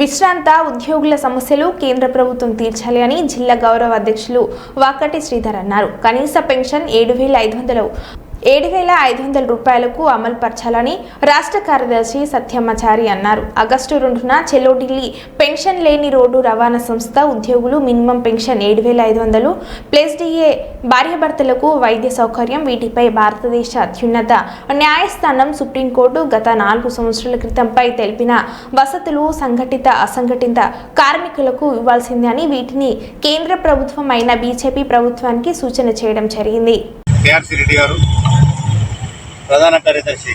విశ్రాంత ఉద్యోగుల సమస్యలు కేంద్ర ప్రభుత్వం తీర్చాలి అని జిల్లా గౌరవ అధ్యక్షులు వాకటి శ్రీధర్ అన్నారు. కనీస పెన్షన్ ఏడు వేల ఐదు వందలు ఏడు వేల ఐదు వందల రూపాయలకు అమలు పరచాలని రాష్ట్ర కార్యదర్శి సత్యమ్మచారి అన్నారు. ఆగస్టు రెండున చెలో ఢిల్లీ పెన్షన్ లేని రోడ్డు రవాణా సంస్థ ఉద్యోగులు మినిమం పెన్షన్ ఏడు వేల ఐదు వందలు ప్లస్ డిఏ భార్యాభర్తలకు వైద్య సౌకర్యం వీటిపై భారతదేశ అత్యున్నత న్యాయస్థానం సుప్రీంకోర్టు గత నాలుగు సంవత్సరాల క్రితంపై తెలిపిన వసతులు సంఘటిత అసంఘటిత కార్మికులకు ఇవ్వాల్సిందే అని వీటిని కేంద్ర ప్రభుత్వం అయిన బీజేపీ ప్రభుత్వానికి సూచన చేయడం జరిగింది. కేఆర్సీ రెడ్డి గారు ప్రధాన కార్యదర్శి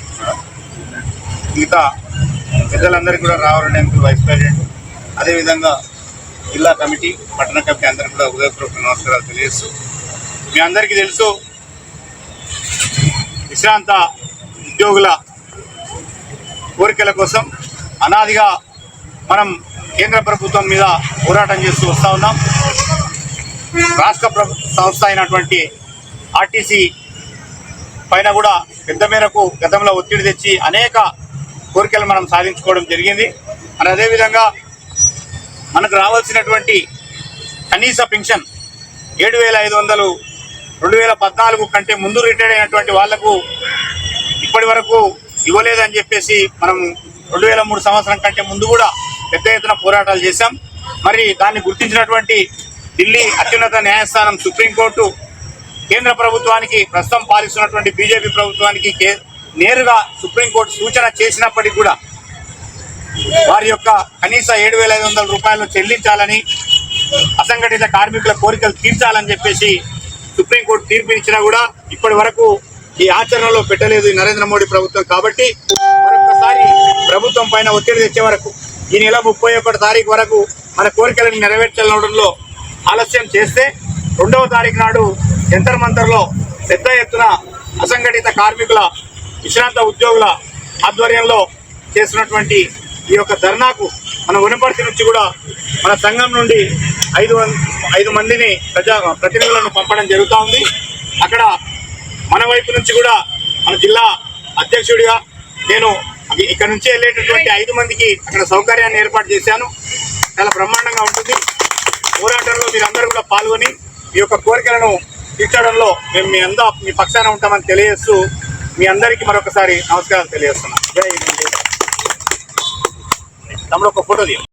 మిగతా పెద్దలందరికీ కూడా రావాలని ఎంపీ వైస్ ప్రెసిడెంట్. అదేవిధంగా జిల్లా కమిటీ పట్టణ కమిటీ అందరికీ కూడా ఉదయపూర్వక నమస్కారాలు తెలియజేస్తూ మీ అందరికీ తెలుసు విశ్రాంత ఉద్యోగుల కోరికల కోసం అనాదిగా మనం కేంద్ర ప్రభుత్వం మీద పోరాటం చేస్తూ వస్తూ ఉన్నాం. రాష్ట్ర ప్రభు సంస్థ అయినటువంటి ఆర్టీసీ పైన కూడా పెద్ద మేరకు గతంలో ఒత్తిడి తెచ్చి అనేక కోరికలు మనం సాధించుకోవడం జరిగింది. మరి అదేవిధంగా మనకు రావాల్సినటువంటి కనీస పెన్షన్ ఏడు వేల ఐదు వందలు రెండు వేల పద్నాలుగు కంటే ముందు రిటైర్ అయినటువంటి వాళ్ళకు ఇప్పటి వరకు ఇవ్వలేదని చెప్పేసి మనం రెండు వేల మూడు సంవత్సరం కంటే ముందు కూడా పెద్ద ఎత్తున పోరాటాలు చేశాం. మరి దాన్ని గుర్తించినటువంటి ఢిల్లీ అత్యున్నత న్యాయస్థానం సుప్రీంకోర్టు కేంద్ర ప్రభుత్వానికి ప్రస్తుతం పాలిస్తున్నటువంటి బీజేపీ ప్రభుత్వానికి కే- నేరుగా సుప్రీంకోర్టు సూచన చేసినప్పటికీ కూడా వారి యొక్క కనీస ఏడు వేల ఐదు వందల రూపాయలు చెల్లించాలని అసంఘటిత కార్మికుల కోరికలు తీర్చాలని చెప్పేసి సుప్రీంకోర్టు తీర్పునిచ్చినా కూడా ఇప్పటి వరకు ఈ ఆచరణలో పెట్టలేదు నరేంద్ర మోడీ ప్రభుత్వం కాబట్టి మరొకసారి ప్రభుత్వం పైన ఒత్తిడి తెచ్చే వరకు ఈ నెల ముప్పై ఒకటి తారీఖు వరకు మన కోరికలను నెరవేర్చడంలో ఆలస్యం చేస్తే రెండవ తారీఖు నాడు జంతర్ మంతర్లో పెద్ద ఎత్తున అసంఘటిత కార్మికుల విశ్రాంత ఉద్యోగుల ఆధ్వర్యంలో చేస్తున్నటువంటి ఈ యొక్క ధర్నాకు మన ఉనపర్తి నుంచి కూడా మన సంఘం నుండి ఐదు ఐదు మందిని ప్రజా ప్రతినిధులను పంపడం జరుగుతూ ఉంది. అక్కడ మన వైపు నుంచి కూడా మన జిల్లా అధ్యక్షుడిగా నేను ఇక్కడ నుంచి వెళ్ళేటటువంటి ఐదు మందికి అక్కడ సౌకర్యాన్ని ఏర్పాటు చేశాను. చాలా బ్రహ్మాండంగా ఉంటుంది. పోరాటంలో మీరందరూ కూడా పాల్గొని ఈ యొక్క కోరికలను తీర్చడంలో మేము మీ అందా మీ పక్షాన ఉంటామని తెలియజేస్తూ మీ అందరికీ మరొకసారి నమస్కారాలు తెలియజేస్తున్నాం జై హింద్. తమ్ముడు ఒక ఫోటో తీయండి